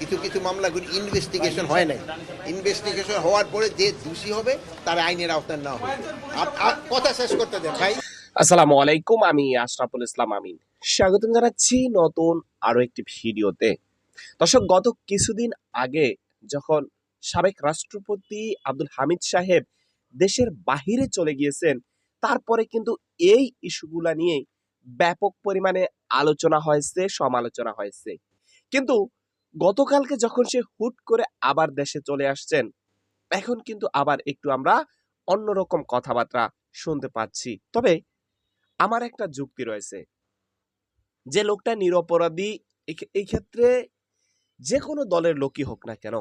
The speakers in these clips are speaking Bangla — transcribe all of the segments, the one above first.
কিছু কিছু মামলাগুলি ইনভেস্টিগেশন হয় নাই। ইনভেস্টিগেশন হওয়ার পরে যে দোষী হবে, তার আইনের আওতায় না হবে। কথা শেষ করতে দেন, ভাই। আসসালামু আলাইকুম, আমি আশরাফুল ইসলাম আমিন। স্বাগতম জানাচ্ছি নতুন আরও একটি ভিডিওতে। দর্শক, গত কিছুদিন আগে যখন সাবেক রাষ্ট্রপতি আব্দুল হামিদ সাহেব দেশের বাহিরে চলে গিয়েছেন, তারপরে কিন্তু এই ইস্যুগুলা নিয়ে ব্যাপক পরিমাণে আলোচনা হয়েছে, সমালোচনা হয়েছে। কিন্তু গতকালকে যখন সে হুট করে আবার দেশে চলে আসছেন, এখন কিন্তু আবার একটু আমরা অন্যরকম কথাবার্তা শুনতে পাচ্ছি। তবে আমার একটা যুক্তি রয়েছে। যে লোকটা নিরপরাধী এই ক্ষেত্রে যে কোনো দলের লোকই হোক না কেন,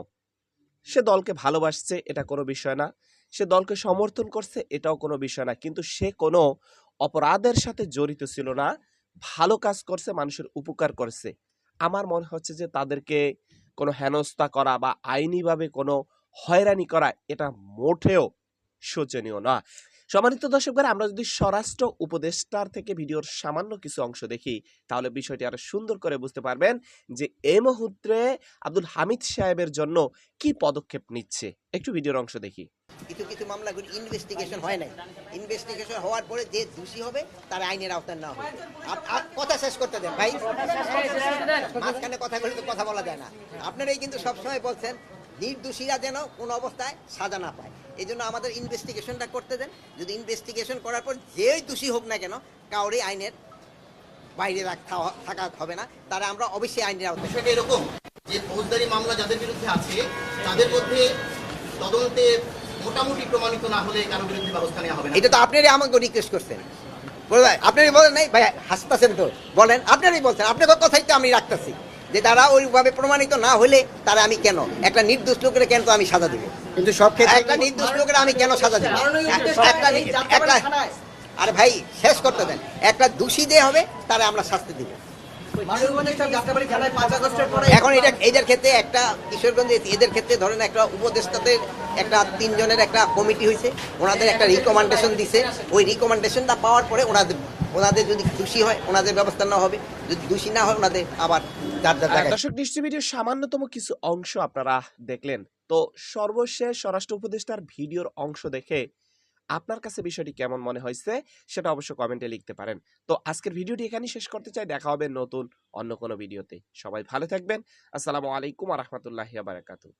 সে দলকে ভালোবাসছে, এটা কোনো বিষয় না। সে দলকে সমর্থন করছে, এটাও কোনো বিষয় না। কিন্তু সে কোনো অপরাধের সাথে জড়িত ছিল না, ভালো কাজ করছে, মানুষের উপকার করছে। আমার মনে হচ্ছে যে তাদেরকে কোনো হেনস্থা করা বা আইনিভাবে কোনো হয়রানি করা এটা মোটেও শোচনীয় না সম্মানিত দর্শকরা আমরা যদি স্বরাষ্ট্র উপদেষ্টার থেকে ভিডিওর সামান্য কিছু অংশ দেখি, তাহলে বিষয়টি আরও সুন্দর করে বুঝতে পারবেন যে এই মুহূর্তে আব্দুল হামিদ সাহেবের জন্য কি পদক্ষেপ নিচ্ছে। একটু ভিডিওর অংশ দেখি। কিছু কিছু মামলাগুলি ইনভেস্টিগেশন হয় নাই। ইনভেস্টিগেশন হওয়ার পরে যে দোষী হবে, তার আইনের আওতায় না হবে। কথা শেষ করতে দেন ভাই। মাঝখানে কথা বলে তো কথা বলা যায় না। আপনারাই কিন্তু সবসময় বলছেন, নির্দোষীরা যেন কোনো অবস্থায় সাজা না পায়। এই জন্য আমাদের ইনভেস্টিগেশনটা করতে দেন। যদি ইনভেস্টিগেশন করার পর যেই দোষী হোক না কেন কাউরে আইনের বাইরে রাখা থাকা হবে না। তারা আমরা অবশ্যই আইনের আওতায় এরকম যে ফৌজদারি মামলা যাদের বিরুদ্ধে আছে তাদের মধ্যে তদন্তে মোটামুটি প্রমাণিত না হলে কারও বিরুদ্ধে ব্যবস্থা নেওয়া হবে না। এটা তো আপনারই আমাকে রিকোয়েস্ট করছেন। বলে আপনারই বলেন নাই? ভাই হাসতেছেন তো। বলেন আপনারই বলছেন। আপনার কথাই তো আমি রাখতেছি। যে তারা ওইভাবে প্রমাণিত না হলে তারা আমি কেন? একটা নির্দোষ লোকের কেন তো আমি সাজা দিব? কিন্তু সব ক্ষেত্রে একটা নির্দোষ লোকের আমি কেন সাজা দিব? একটা একটা আরে ভাই শেষ করতে দেন। একটা দোষী দিয়ে হবে তারা আমরা শাস্তি দিব। এখন এটা এদের ক্ষেত্রে একটা কিশোরগঞ্জে এদের ক্ষেত্রে ধরেন একটা উপদেষ্টাদের একটা তিনজনের একটা কমিটি হয়েছে। ওনাদের একটা রিকমেন্ডেশন দিছে। ওই রিকমেন্ডেশনটা পাওয়ার পরে ওনাদের ওনাদের যদি খুশি হয় ওনাদের ব্যবস্থা না হবে। যদি দোষী না হয় ওনাদের আবার যার যার আর দর্শক নিশ্চয় ভিডিওর সামান্যতম কিছু অংশ আপনারা দেখলেন। তো সর্বশেষ স্বরাষ্ট্র উপদেষ্টার ভিডিওর অংশ দেখে আপনার কাছে বিষয়টি কেমন মনে হয়েছে সেটা অবশ্যই কমেন্টে লিখতে পারেন। তো আজকের ভিডিওটি এখানেই শেষ করতে চাই। দেখা হবে নতুন অন্য কোনো ভিডিওতে। সবাই ভালো থাকবেন। আসসালামু আলাইকুম রহমতুল্লাহ বারাকাতু